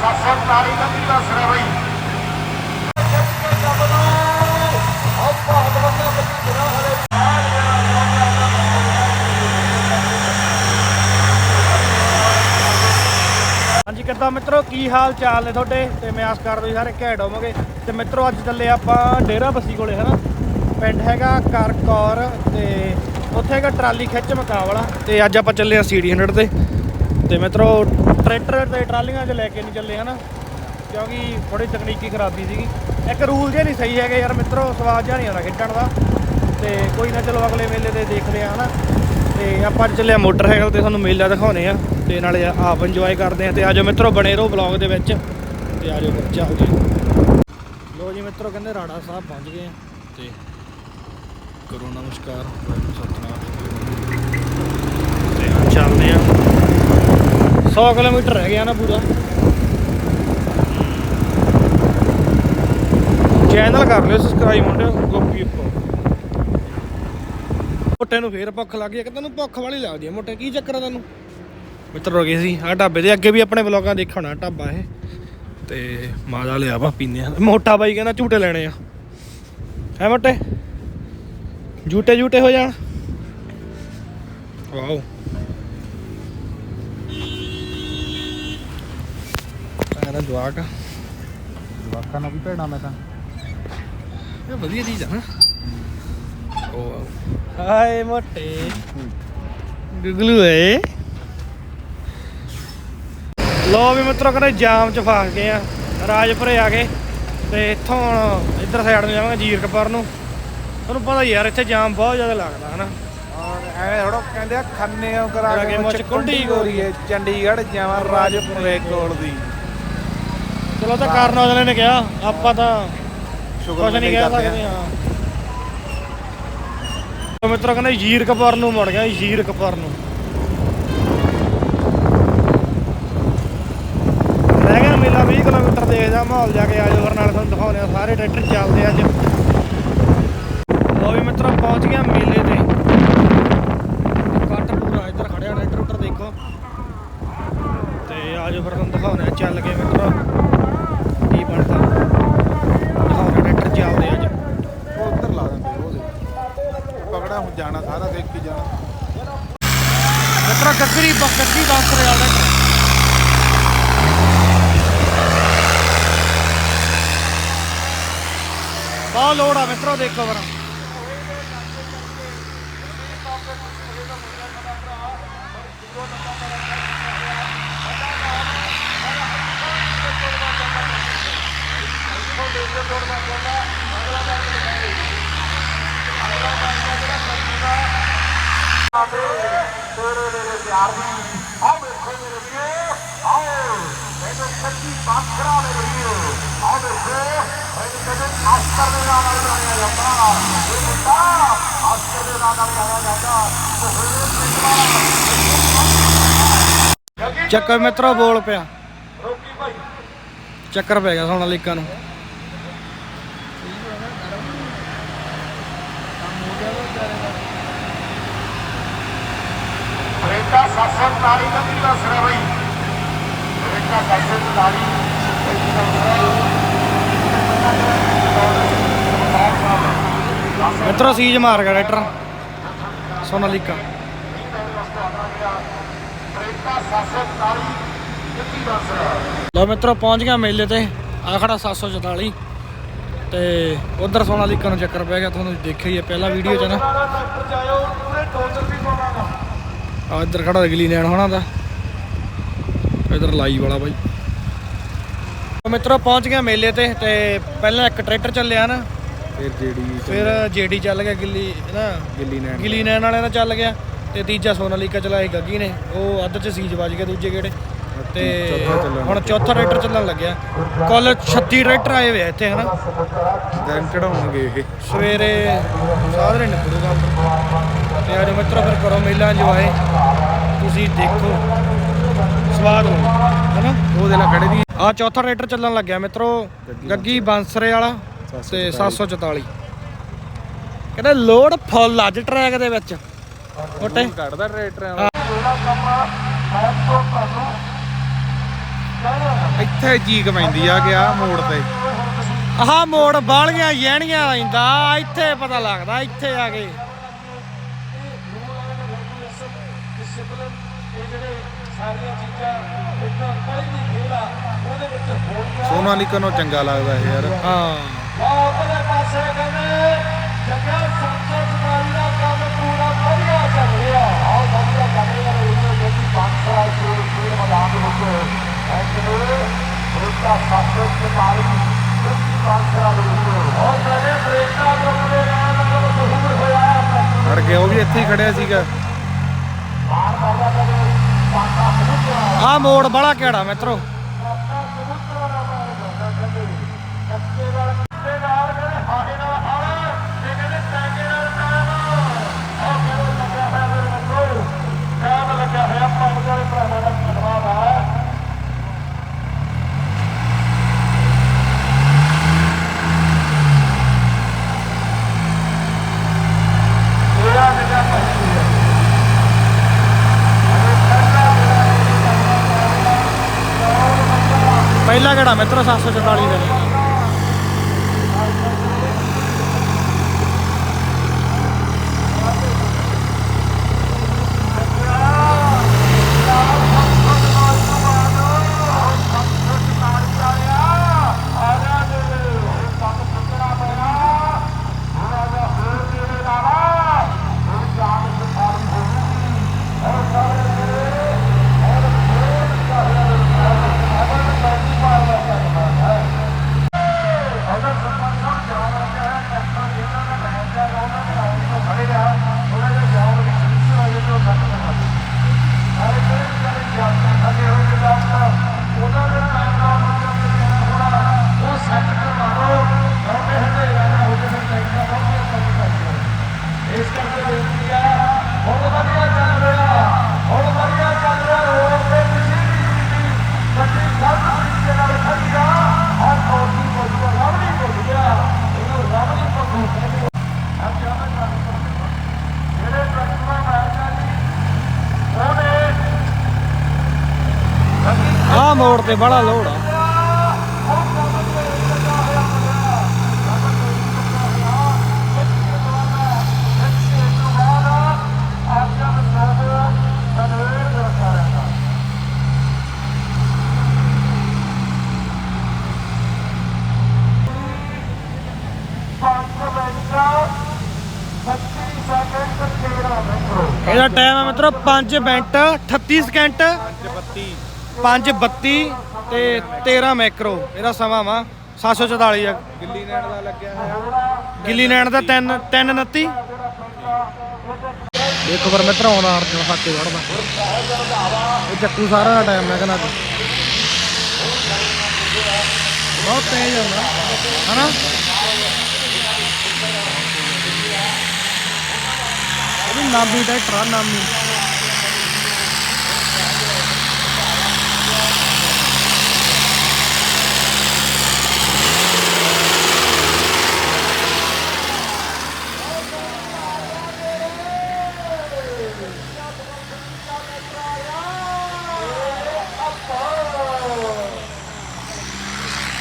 740 ਗੱਡੀ ਦਾ ਸਰ ਬਈ। ਹਾਂਜੀ ਕਿੱਦਾਂ ਮਿੱਤਰੋ, ਕੀ ਹਾਲ ਚਾਲ ਨੇ ਤੁਹਾਡੇ? ਤੇ ਮੈਂ ਆਸ ਕਰਦਾ ਜੀ ਸਾਰੇ ਘੈਂਟ ਹੋਵੋਗੇ। ਤੇ ਮਿੱਤਰੋ, ਅੱਜ ਚੱਲੇ ਆਪਾਂ ਡੇਰਾ ਬੱਸੀ ਕੋਲੇ, ਹਨਾ? ਪਿੰਡ ਹੈਗਾ ਕਰਕੌਰ ਤੇ ਉੱਥੇ ਹੈਗਾ ਟਰਾਲੀ ਖਿੱਚ ਮੁਕਾਬਲਾ ਤੇ ਅੱਜ ਆਪਾਂ ਚੱਲੇ ਆ ਸੀਡੀ 100 ਤੇ। ਤੇ ਮਿੱਤਰੋ, ਟਰੈਕਟਰ ਤੇ ਟਰਾਲੀਆਂ 'ਚ ਲੈ ਕੇ ਨਹੀਂ ਚੱਲੇ, ਹਨਾ? ਕਿਉਂਕਿ ਥੋੜੀ ਤਕਨੀਕੀ ਖਰਾਬੀ ਸੀਗੀ। ਇੱਕ ਰੂਲ ਜੇ ਨਹੀਂ ਸਹੀ ਹੈਗੇ ਯਾਰ ਮਿੱਤਰੋ, ਸਵਾਦ ਜਿਹਾ ਨਹੀਂ ਆਉਂਦਾ ਖੇਡਣ ਦਾ। ਤੇ ਕੋਈ ਨਾ ਚਲੋ ਅਗਲੇ ਮੇਲੇ ਤੇ ਦੇਖਦੇ ਆ ਹਨਾ? ਤੇ ਆਪਾਂ ਅੱਜ ਚੱਲੇ ਮੋਟਰਸਾਈਕਲ ਤੇ, ਤੁਹਾਨੂੰ ਮੇਲਾ ਦਿਖਾਉਣੇ ਆ ਤੇ ਨਾਲੇ ਆਪ ਇੰਜੋਏ ਕਰਦੇ ਆ ਤੇ ਆਜੋ ਮਿੱਤਰੋ, ਬਣੇ ਰਹੋ ਬਲੌਗ ਦੇ ਵਿੱਚ। ਤੇ ਆਜੋ ਫਿਰ ਚੱਲਦੇ ਆ ਲੋ ਜੀ ਮਿੱਤਰੋ, ਕਹਿੰਦੇ ਰਾੜਾ ਸਾਹਿਬ ਪਹੁੰਚ ਗਏ ਆ। ਤੇ ਕਰੋ ਨਮਸਕਾਰ। ਵਾਹਿਗੁਰੂ ਸਤਨਾਮ। ਤੇ ਹੁਣ ਚੱਲਦੇ ਆ 100 ਕਿਲੋਮੀਟਰ ਰਹਿ ਗਿਆ ਨਾ ਪੂਰਾ। ਚੈਨਲ ਕਰ ਲਿਓ ਸਬਸਕ੍ਰਾਈਬ ਮੁੰਡਿਓ ਗੋਪੀ ਉੱਪਰ। ਮੋਟੇ ਨੂੰ ਫੇਰ ਭੁੱਖ ਲੱਗ ਗਈ ਕਿ ਤੈਨੂੰ ਭੁੱਖ ਵਾਲੀ ਲੱਗਦੀ ਹੈ ਮੋਟੇ ਕੀ ਚੱਕਰ ਆ ਤੈਨੂੰ? ਮਿੱਤਰ ਹੋ ਗਏ ਸੀ ਆ ਢਾਬੇ ਦੇ ਅੱਗੇ ਵੀ ਆਪਣੇ ਵਲੋਗਾਂ ਦੇਖਿਆ ਹੋਣਾ ਢਾਬਾ ਇਹ। ਤੇ ਮਾਜ਼ਾ ਲਿਆ ਵਾ ਪੀਨੇ ਆ। ਮੋਟਾ ਬਾਈ ਕਹਿੰਦਾ ਝੂਟੇ ਲੈਣੇ ਆ। ਹੈ ਮੋਟੇ? ਝੂਟੇ ਝੂਟੇ ਹੋ ਜਾਣ। ਵਾਓ। ਕਹਿੰਦਾ ਜਵਾਕ ਆ। ਜਵਾਕਾਂ ਨਾਲ ਵੀ ਭੇੜਨਾ ਮੈਂ ਤਾਂ। ਇਹ ਵਧੀਆ ਚੀਜ਼ ਆ ਨਾ। ਉਹ ਹਾਏ ਮੋਟੇ। ਗੁਗਲੂ ਏ। ਲੋ ਵੀ ਮਿੱਤਰੋ ਕਹਿੰਦੇ ਜਾਮ ਚ ਫਸ ਗਏ ਆ। ਰਾਜਪੁਰੇ ਆ ਗਏ। ਤੇ ਇੱਥੋਂ ਇੱਧਰ ਸਾਈਡ ਨੂੰ ਜਾਵਾਂਗੇ ਜੀਰਕਪੁਰ ਨੂੰ। ਤੁਹਾਨੂੰ ਪਤਾ ਯਾਰ ਇੱਥੇ ਜਾਮ ਬਹੁਤ ਜ਼ਿਆਦਾ ਲੱਗਦਾ ਹਨਾ? ਐਵੇਂ ਥੋੜਾ ਕਹਿੰਦੇ ਆ ਖੰਨੇ ਉਹ ਕਰਾ ਕਰਾ ਕੇ ਮੁੱਛ ਕੁੰਡੀ ਗੋਰੀ। ਚੰਡੀਗੜ੍ਹ ਜਾਵਾਂ ਰਾਜਪੁਰੇ ਕੋਲ ਦੀ। ਚਲੋ ਤਾਂ ਕਰਨ ਵਾਲੇ ਨੇ ਕਿਹਾ ਆਪਾਂ ਤਾਂ ਸ਼ੁਕਰ ਕੁਝ ਨਹੀਂ ਕਹਿ ਸਕਦੇ ਹਾਂ। ਤਾਂ ਮਿੱਤਰੋ ਕਹਿੰਦੇ ਜੀਰਕਪੁਰ ਨੂੰ ਮੁੜ ਗਿਆ ਜੀਰਕਪੁਰ ਨੂੰ। ਰਹਿ ਗਿਆ ਮੇਲਾ 20 ਕਿਲੋਮੀਟਰ ਦੇਖਦਾ ਮਾਹੌਲ ਜਾ ਕੇ ਆਜੋ ਨਾਲ ਤੁਹਾਨੂੰ ਦਿਖਾਉਂਦੇ ਆ ਸਾਰੇ ਟਰੈਕਟਰ ਚੱਲਦੇ ਅੱਜ। ਲੋ ਵੀ ਮਿੱਤਰੋ ਪਹੁੰਚ ਗਿਆ ਮੇਲੇ ਤੇ ਕੱਟ ਪੂਰਾ ਇੱਧਰ ਖੜਿਆ ਟਰੈਕਟਰ ਉੱਤਰ ਦੇਖੋ ਤੇ ਆਜੋ ਫਿਰ ਤੁਹਾਨੂੰ ਦਿਖਾਉਂਦੇ ਆ ਚੱਲ ਕੇ ਮਿੱਤਰੋ ਕੀ ਬਣਦਾ ਦਿਖਾਉਂਦੇ ਟਰੈਕਟਰ ਚੱਲਦੇ ਅੱਜ ਉਹ ਉੱਧਰ ਲਾ ਦਿੰਦੇ ਉਹ ਦੇ ਪਕੜਾ ਹੁਣ ਜਾਣਾ ਸਾਰਾ ਦੇਖ ਕੇ ਜਾਣਾ ਮਿੱਤਰੋ ਗੱਗਰੀ ਗੱਗੀ ਬੰਸ ਰਿਹਾ ਟਰੈਕਟਰ ਬਹੁਤ ਲੋੜ ਆ ਮਿੱਤਰੋ ਦੇਖੋ ਫਿਰ। ਆਹ ਵੇਖੋ ਮੇਰੇ ਵੀਰੋ ਆਓ ਇਹਨੂੰ ਸੱਚੀ ਬਾਖਰਾ ਮੇਰੇ ਵੀਰੋ ਆਹ ਵੇਖੋ ਚੱਕਰ ਮਿੱਤਰੋ, ਬੋਲ ਪਿਆ। ਚੱਕਰ ਪੈ ਗਿਆ ਸੋਨਾ ਸੋਨਾਲੀਕਾ ਨੂੰ। ਰੇਟਾ 740 ਦਾ ਸਰ ਬਈ। ਮਿੱਤਰੋ, ਸੀਜ ਮਾਰ ਗਿਆ ਟਰੈਕਟਰ ਸੋਨਾਲੀਕਾ ਰੇਟਾ 740 ਗੱਡੀ ਦਾ ਸਰ ਲੋ ਮਿੱਤਰੋ, ਪਹੁੰਚ ਗਿਆ ਮੇਲੇ ਤੇ। ਆ ਖੜਾ 744 ਤੇ ਉਧਰ ਸੋਨਾਲੀਕਾ ਨੂੰ ਚੱਕਰ ਪੈ ਗਿਆ। ਤੁਹਾਨੂੰ ਦੇਖਿਆ ਹੀ ਹੈ, ਪਹਿਲਾ ਵੀਡੀਓ 'ਚ ਨਾ। ਆ ਇੱਧਰ ਖੜਾ ਅਗਲੀ ਲੈਣ ਹੋਣਾ ਦਾ। ਇੱਧਰ ਲਾਈ ਵਾਲਾ ਬਾਈ। ਮਿੱਤਰੋ ਪਹੁੰਚ ਗਿਆ ਮੇਲੇ ਤੇ ਤੇ ਪਹਿਲਾਂ ਇੱਕ ਟਰੈਕਟਰ ਚੱਲਿਆ ਨਾ ਫਿਰ ਜਿਹੜੀ ਫਿਰ ਜੇਡੀ ਚੱਲ ਗਿਆ ਗਿੱਲੀ ਨਾ ਗਿੱਲੀ ਨੈਣ ਗਿੱਲੀ ਨੈਣ ਵਾਲਿਆਂ ਦਾ ਚੱਲ ਗਿਆ ਤੇ ਤੀਜਾ ਸੋਨਾਲੀਕਾ ਚਲਾਏ ਗੱਗੀ ਨੇ ਉਹ ਅੱਧ ਚ ਸੀਜ ਵੱਜ ਗਿਆ ਦੂਜੇ ਗੇੜੇ। ਤੇ ਹੁਣ ਚੌਥਾ ਟਰੈਕਟਰ ਚੱਲਣ ਲੱਗਿਆ। ਕੁੱਲ 36 ਟਰੈਕਟਰ ਆਏ ਹੋਏ ਇੱਥੇ ਹਨਾ? ਦਿਨ ਚੜਾਉਣਗੇ ਇਹ। ਸਵੇਰੇ ਸਾਧਰੇ ਨਿਕਲੂ ਕੰਮ ਤੇ ਆਜੋ ਮਿੱਤਰੋ ਫਿਰ ਕਰੋ ਮੇਲਾ ਇੰਜੋਏ ਤੁਸੀਂ ਦੇਖੋ। ਸਵਾਦ ਲਓ ਹਨਾ? ਉਹਦੇ ਨਾਲ ਖੜੇ ਦੀ ਆ ਚੌਥਾ ਟਰੈਕਟਰ ਚੱਲਣ ਲੱਗਿਆ ਮਿੱਤਰੋ। ਗੱਗੀ ਬਾਂਸਰੇ। ਵਾਲਾ ਤੇ 744 ਕਹਿੰਦੇ ਲੋਡ ਫੁੱਲ ਅੱਜ ਟਰੈਕ ਦੇ ਵਿੱਚ। ਮੋਟੇ। ਕੱਢਦਾ ਟਰੈਕਟਰ ਹਾਂ। ਇੱਥੇ ਜੀਕ ਪੈਂਦੀ ਆ ਗਿਆ ਮੋੜ ਤੇ। ਆਹ ਮੋੜ ਬਾਲੀਆਂ ਯਹਿਣੀਆਂ ਆਇੰਦਾ ਇੱਥੇ ਪਤਾ ਲੱਗਦਾ ਇੱਥੇ ਆ ਕੇ। ਸੋਨਾਲੀਕਾ ਨੂੰ ਚੰਗਾ ਲੱਗਦਾ ਇਹ ਯਾਰ। ਹਾਂ। ਉਹਦੇ ਪਾਸੇ ਕਹਿੰਦੇ ਜੱਗਾ ਸੰਸਦ ਸਮਾਰੀ ਦਾ ਕੰਮ ਪੂਰਾ ਵਧੀਆ ਚੱਲ ਰਿਹਾ। ਆਹ ਵਧੀਆ ਚੱਲ ਰਿਹਾ ਰੇਡੀਓ ਜਿਹੜੀ ਬਾਕਸਾ ਸ਼ੇਰ ਸ਼ੇਰ ਮੈਦਾਨ ਦੇ ਵਿੱਚ ਐਕਚੁਅਲੀ ਰੇਤਾ ਸਾਸੋ ਸਮਾਰੀ ਜਿਹੜੀ ਬਾਕਸਾ ਦੇ ਵਿੱਚ। ਉਹ ਕਹਿੰਦੇ ਬ੍ਰੇਕਾਂ ਦੇ ਨਾਲ ਨਾਲ ਮਸ਼ਹੂਰ ਹੋਇਆ ਹੈ ਅੜ ਗਿਆ ਉਹ ਵੀ ਇੱਥੇ ਹੀ ਖੜਿਆ ਸੀਗਾ। ਕਦੇ ਮੋੜ ਬੜਾ ਕਿਹੜਾ ਮਿੱਤਰੋ ਕੱਚੇ ਨਾਲ ਕੱਚੇ ਨਾਲ ਕਹਿੰਦੇ ਹਾੜੇ ਨਾਲ ਹਾੜਾ ਤੇ ਕਹਿੰਦੇ ਟੈਂਗੇ ਨਾਲ ਟਾਈਮ ਉਹ ਕਹਿੰਦੇ ਲੱਗਿਆ ਹੋਇਆ ਮੇਰੇ ਮਿੱਤਰੋ ਟਾਈਮ ਲੱਗਿਆ ਹੋਇਆ ਪੰਜ ਵਾਲੇ ਭਰਾਵਾਂ ਦਾ ਧੰਨਵਾਦ ਹੈ ਤੇਰਾ ਨਿਗਾਹ ਪੰਛੀ ਹੈ ਪਹਿਲਾ ਕਿਹੜਾ ਮਿੱਤਰੋ 744 ਦੇ ਇਸ ਕਰਕੇ ਬੇਨਤੀ ਹੈ ਹੁਣ ਵਧੀਆ ਚੱਲ ਰਿਹਾ ਹੁਣ ਵਧੀਆ ਚੱਲ ਰਿਹਾ ਰੋਡ ਤੇ ਕਿਸੇ ਵੀ ਚੀਜ਼ ਦੀ ਗੱਡੀ ਗਲਤ ਤਰੀਕੇ ਨਾਲ ਖੜੀ ਆ ਹਰ ਕੋਟੀ ਕੋਟੀ ਰਵਣੀ ਪੁੱਜ ਗਿਆ ਇਹਨੂੰ ਰਵਣੀ ਪੁੱਜੂ ਕਹਿੰਦੇ ਆ ਜਾਣਾ ਚਾਹੀਦਾ ਜਿਹੜੇ ਟਰੱਕਾਂ ਮੈਂ ਚਾਹੀ ਉਹਨੇ ਆਹ ਮੋੜ ਤੇ ਬੜਾ ਲੋੜ ਆ। ਇਹਦਾ ਟਾਈਮ ਹੈ ਮਿੱਤਰੋ 5 ਮਿੰਟ 38 ਸਕਿੰਟ। 32 5:32 ਤੇ 13 ਮੈਕਰੋ। ਇਹਦਾ ਸਮਾਂ ਵਾ 744 ਆ। ਗਿੱਲੀ ਨੈਣ ਦਾ ਲੱਗਿਆ ਹੋਇਆ। ਗਿੱਲੀ ਨੈਣ ਦਾ 3 329 ਦੇਖੋ ਪਰ ਮਿੱਤਰ ਆਉਂਦਾ ਅਰਜਨ ਫਾਕੇ ਵੜਦਾ। ਇਹ ਚੱਕੂ ਸਾਰਾ ਦਾ ਟਾਈਮ ਮੈਂ ਕਹਿੰਦਾ ਬਹੁਤ ਤੇਜ਼ ਹੁੰਦਾ ਹਨਾ? ਇਹ ਵੀ ਨਾਮੀ ਟਰੈਕਟਰ ਆ ਨਾਮੀ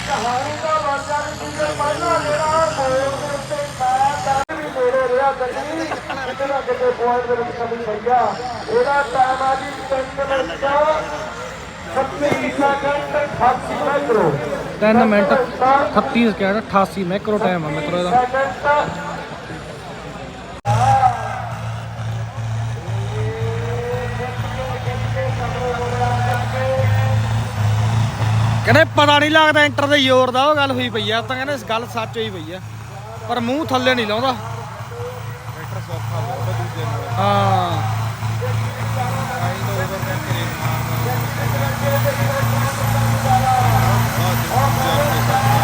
ਕਹਾਣੀ ਦਾ ਵਾਜਾ ਵੀ ਸੀਗਾ ਪਹਿਲਾਂ ਜਿਹੜਾ ਮੋੜ ਦੇ ਉੱਤੇ ਮੈਂ ਵੀ ਨੇੜੇ ਰਿਹਾ ਗੱਡੀ ਕਿਤੇ ਨਾ ਕਿਤੇ ਪੁਆਇੰਟ ਦੇ ਵਿੱਚ ਕਦੀ ਪਈਆ ਇਹਦਾ ਟਾਈਮ ਆ ਜੀ 3 minute 36 second 88 micro 3 minute 38 second 88 macro time ਆ ਮਿੱਤਰੋ ਇਹਦਾ। ਕਹਿੰਦੇ ਪਤਾ ਨਹੀਂ ਲੱਗਦਾ ਇੰਟਰ ਦੇ ਜ਼ੋਰ ਦਾ, ਉਹ ਗੱਲ ਹੋਈ ਪਈ ਆ, ਤਾਂ ਕਹਿੰਦੇ ਇਸ ਗੱਲ ਸੱਚ ਹੋਈ ਪਈ ਆ, ਪਰ ਮੂੰਹ ਥੱਲੇ ਨਹੀਂ ਲਾਉਂਦਾ। ਟਰੈਕਟਰ ਸੌਖਾ ਬਹੁਤ ਦੂਜੇ ਨਾਲ ਹਾਂ। ਆਈ ਤਾਂ ਓਵਰ ਕਰਕੇ ਰੇਸ ਮਾਰਦਾ ਬਹੁਤ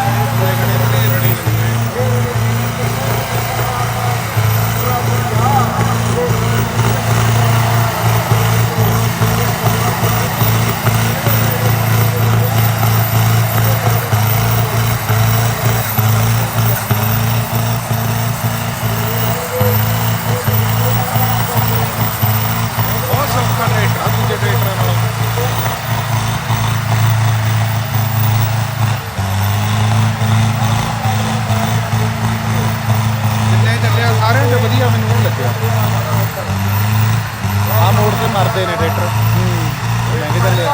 ਰੋਡ ਤੇ ਮਰਦੇ ਨੇ ਟਰੈਕਟਰ ਹੂੰ। ਲੰਘ ਚੱਲੇ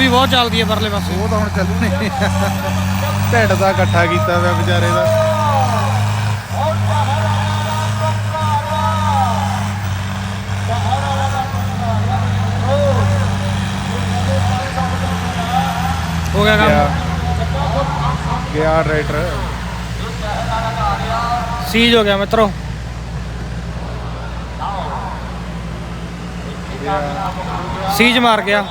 ਵੀ ਬਹੁਤ ਚੱਲਦੀ ਹੈ ਪਰਲੇ ਪਾਸੇ। ਉਹ ਤਾਂ ਹੁਣ ਚੱਲਣੀ। ਢਿੱਡ ਦਾ ਇਕੱਠਾ ਕੀਤਾ ਹੋਇਆ ਵਿਚਾਰੇ ਦਾ। ਹੋ ਗਿਆ ਗਿਆ ਕੰਮ। ਗਿਆ। ਰਾਈਟਰ ਸੀਜ ਹੋ ਗਿਆ ਮਿੱਤਰੋ। ਸੀਜ ਮਾਰ ਗਿਆ।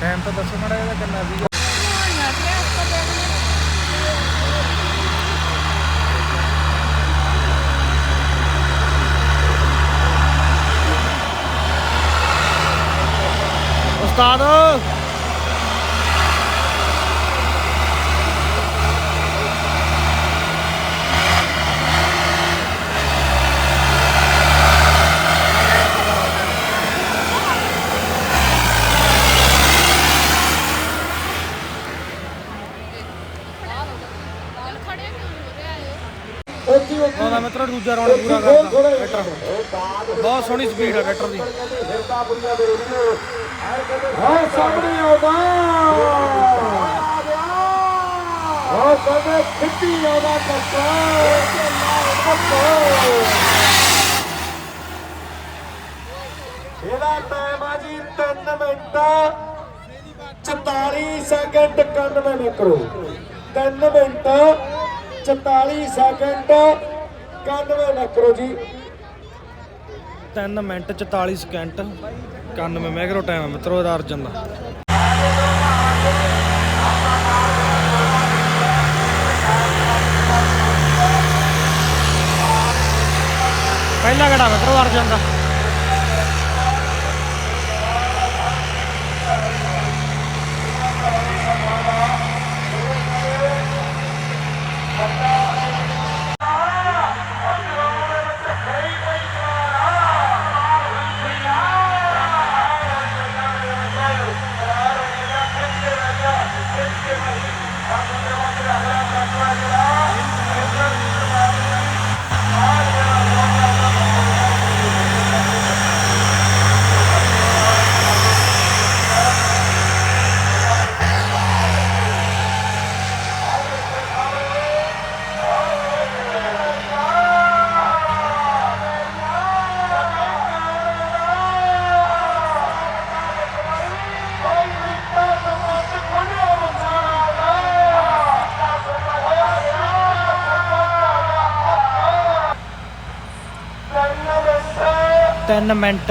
ਟਾਈਮ ਤਾਂ ਦੱਸੋ ਮਾੜਾ ਇਹਦਾ ਕਿੰਨਾ ਸੀਗਾ। ਉਸਤਾਦ ਖੜੇ ਕਿਉਂ ਹੋ ਰਿਹਾ ਹੈ ਉਹਦਾ ਮਿੱਤਰੋ ਦੂਜਾ ਰਾਉਂਡ ਪੂਰਾ ਕਰਦਾ ਟਰੈਕਟਰ ਬਹੁਤ ਸੋਹਣੀ ਸਪੀਡ ਹੈ ਟਰੈਕਟਰ ਦੀ। ਹਾਂ, ਸਾਹਮਣੇ ਆਉਂਦਾ। ਹਾਂ ਕਦੇ ਖਿੱਚੀ ਆਉਂਦਾ ਇਹਦਾ ਟਾਈਮ ਆ ਜੀ 3 minute. 44 second 91 micro 3 minute 44 second 91 micro ਜੀ। 3 ਮਿੰਟ 44 ਸਕਿੰਟ 91 ਮੈਗਰੋ ਟਾਈਮ ਹੈ, ਮਿੱਤਰੋ, ਇਹਦਾ ਅਰਜਨ ਦਾ। ਪਹਿਲਾ ਘੜਾ ਮਿੱਤਰੋ, ਅਰਜਨ ਦਾ। ਤਿੰਨ ਮਿੰਟ।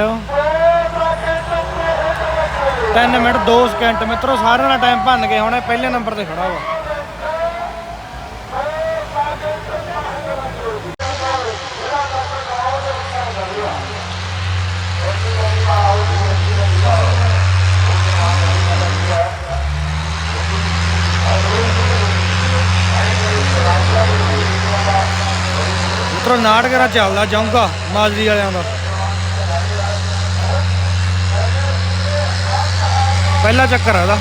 3 ਮਿੰਟ 2 ਸਕਿੰਟ ਮਿੱਤਰੋ, ਸਾਰਿਆਂ ਦਾ ਟਾਈਮ ਭੰਨ ਗਏ ਹੁਣ ਇਹ ਪਹਿਲੇ ਨੰਬਰ ਤੇ ਖੜਾ ਵਾ। ਮਿੱਤਰੋ ਨਾਟਕਰਾ ਚੱਲਦਾ ਜਾਊਂਗਾ, ਮਾਜਰੀ ਵਾਲਿਆਂ ਦਾ। ਪਹਿਲਾ ਚੱਕਰ ਆ ਇਹਦਾ।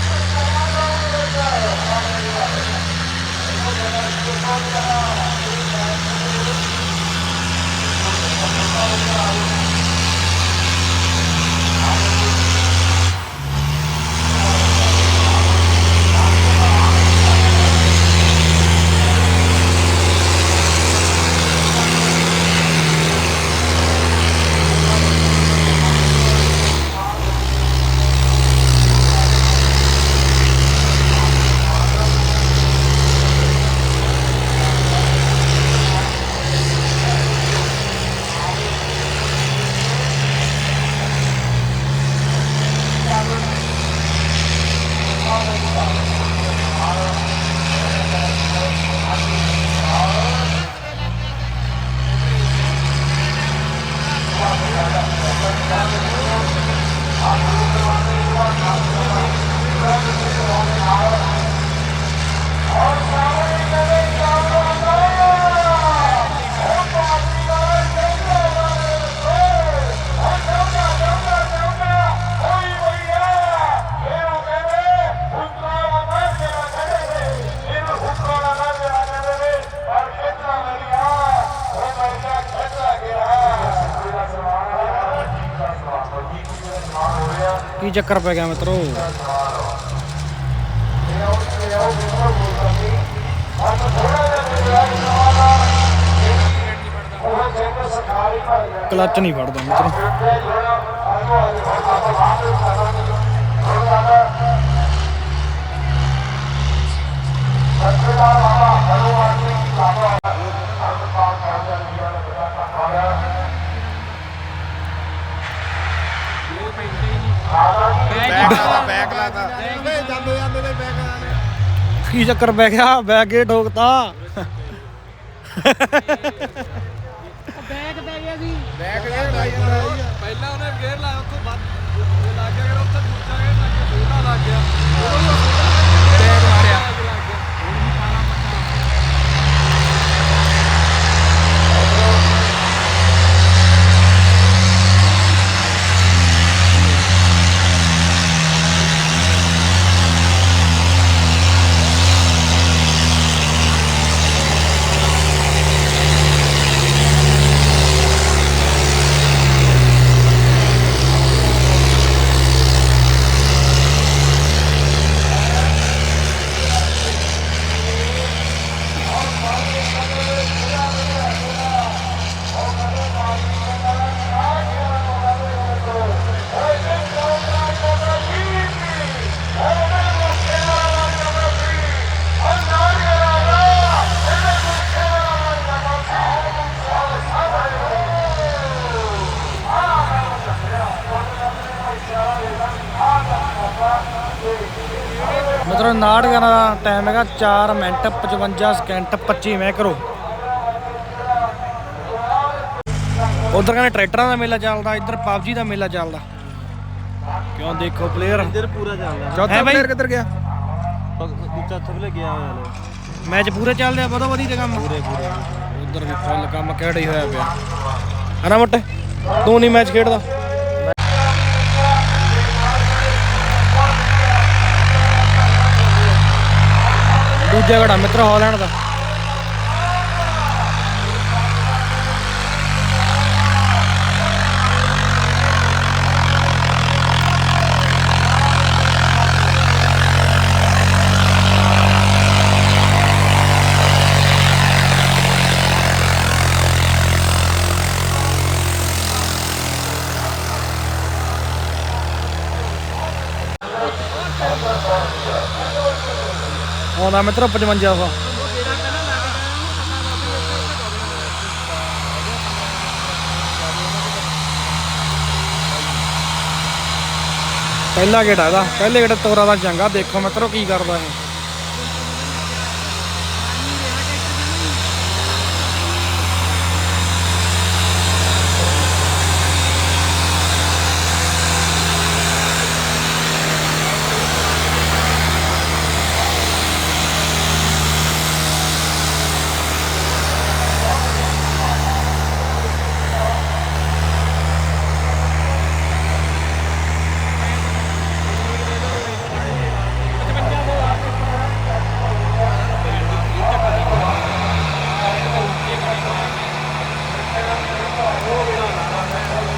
ਕੀ ਚੱਕਰ ਪੈ ਗਿਆ ਮਿੱਤਰੋ। ਕਲੱਚ ਨਹੀਂ ਫੜਦਾ ਮਿੱਤਰੋ ਬੈਕ ਲਾ ਬੈਕ ਲਾਤਾ ਜਾਂਦੇ ਜਾਂਦੇ ਦੇ ਬੈਕ ਲਾ ਲਿਆ ਕੀ ਚੱਕਰ ਪੈ ਗਿਆ ਬੈਗ ਗੇ ਠੋਕਤਾ ਬੈਗ ਪੈ ਗਿਆ ਸੀ ਬੈਕ ਸੀ। ਪਹਿਲਾਂ ਉਹਨੇ ਗੇਅਰ ਲਾਇਆ ਉੱਥੋਂ ਵੱਧ ਲੱਗ ਗਿਆ ਉੱਥੇ ਦੂਜਾ ਗੇਅਰ ਲੱਗ ਗਿਆ ਛੋਟਾ ਲੱਗ ਗਿਆ। ਟਾਈਮ ਹੈਗਾ 4 ਮਿੰਟ 55 ਸਕਿੰਟ 25 ਮੈਂ ਕਰੋ। ਉਧਰ ਕਹਿੰਦੇ ਟਰੈਕਟਰਾਂ ਦਾ ਮੇਲਾ ਚੱਲਦਾ ਇੱਧਰ ਪਬਜੀ ਦਾ ਮੇਲਾ ਚੱਲਦਾ। ਕਿਉਂ ਦੇਖੋ ਪਲੇਅਰ ਇੱਧਰ ਪੂਰਾ ਚੱਲਦਾ। ਚੌਥਾ? ਪਲੇਅਰ ਕਿੱਧਰ ਗਿਆ? ਦੂਜਾ ਥੱਲੇ ਗਿਆ ਹੋਇਆ ਮੈਚ ਪੂਰੇ ਚੱਲਦੇ ਆ ਵਧੋ ਵਧੀ ਤੇ ਕੰਮ? ਪੂਰੇ ਪੂਰੇ। ਉਧਰ ਵੀ ਫੁੱਲ ਕੰਮ ਕਿਹੜਾ ਹੀ ਹੋਇਆ ਪਿਆ। ਹਨਾ ਮੋਟੇ? ਤੂੰ ਨਹੀਂ ਮੈਚ ਖੇਡਦਾ? ਦੂਜਾ ਘੜਾ ਮਿੱਤਰ ਹਾਲੈਂਡ ਦਾ। ਆਉਂਦਾ ਮਿੱਤਰ 5500 ਪਹਿਲਾ ਗੇੜਾ ਇਹਦਾ। ਪਹਿਲੇ ਗੇੜੇ ਤੋਰਾ ਦਾ ਚੰਗਾ, ਦੇਖੋ ਮਿੱਤਰੋ ਕੀ ਕਰਦਾ ਇਹ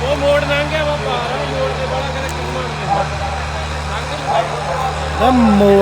ਉਹ ਮੋੜ ਲੰਘਿਆ ਵਾ ਪਾਰ ਉਹ ਮੋੜ ਤੇ ਬੜਾ ਕਦੇ ਕਿਉਂ ਮਾਰਦੇ ਇਹ ਮੋੜ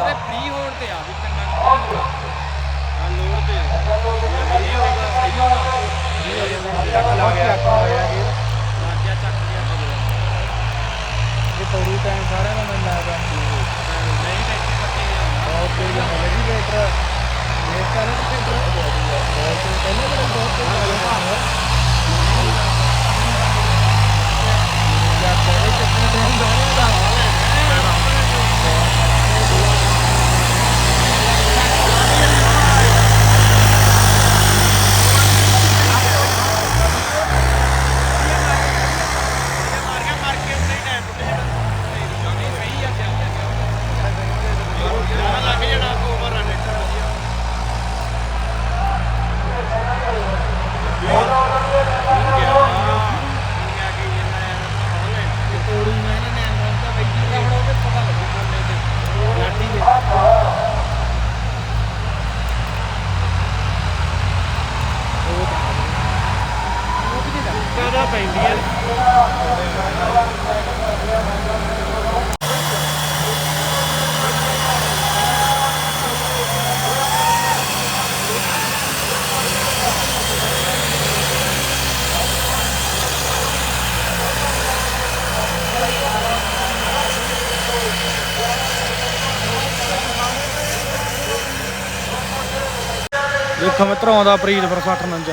ਤੇ ਫ੍ਰੀ ਹੋਣ ਤੇ ਆ ਵੀ ਚੰਗਾ ਨਿਕਲੂਗਾ ਆ ਲੋੜ ਤੇ ਇਹ ਹੋਗਾ ਸਹੀ ਹੋਣਾ ਚੱਕ ਲਾ ਗਿਆ ਲੱਗ ਗਿਆ ਚੱਕ ਗਿਆ ਇਹ ਥੋੜੀ ਟਾਈਮ ਸਾਰਿਆਂ ਦਾ ਮੈਨੂੰ ਲੱਗਦਾ ਨਹੀਂ ਤਾਂ ਇੱਥੇ ਪੱਕੀ ਬਹੁਤ ਤੇਜ਼ ਹੋ ਗਈ ਬੇਟਰ ਇਹ ਕਾਲੇ ਤੇ ਬਹੁਤ ਹੋ ਗਈ ਬਹੁਤ ਪਹਿਲੇ ਦਿਨ ਬਹੁਤ ਤੇਜ਼ ਹੋ ਗਈ ਯਾਰ ਤੇਰੇ ਕਿੰਨੇ ਦਿਨ ਦਾ ਦੇਖੋ ਮਿੱਤਰੋ ਆਉਂਦਾ ਪ੍ਰੀਤ ਫਿਰ 60 49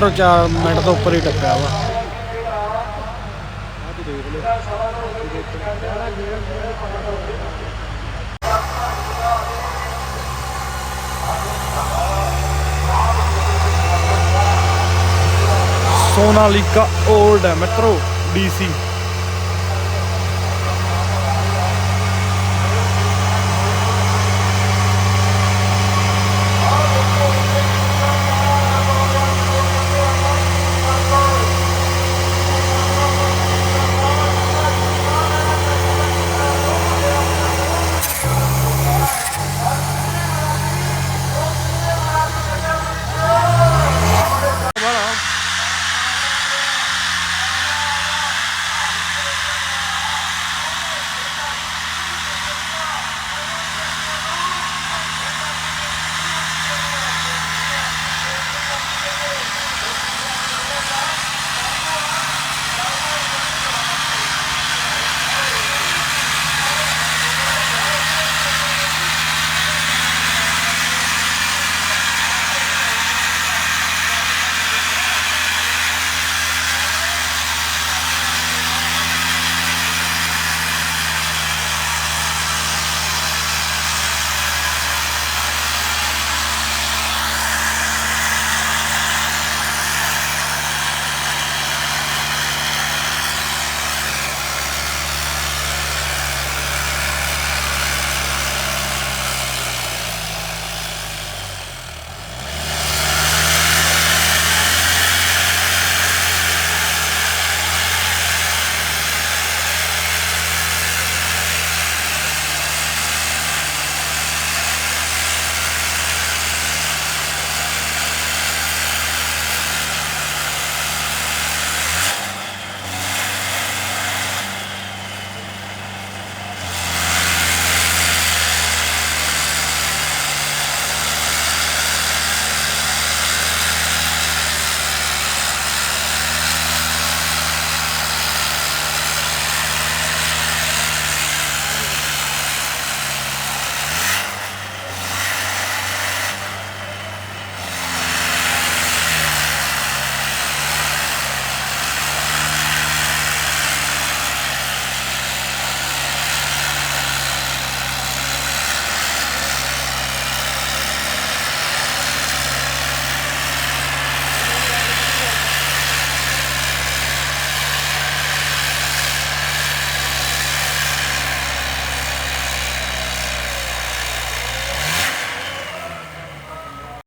ਉਧਰੋਂ 4 ਮਿੰਟ ਤੋਂ ਉੱਪਰ ਹੀ ਟੱਪਿਆ ਵਾ। Sonalika old metro DC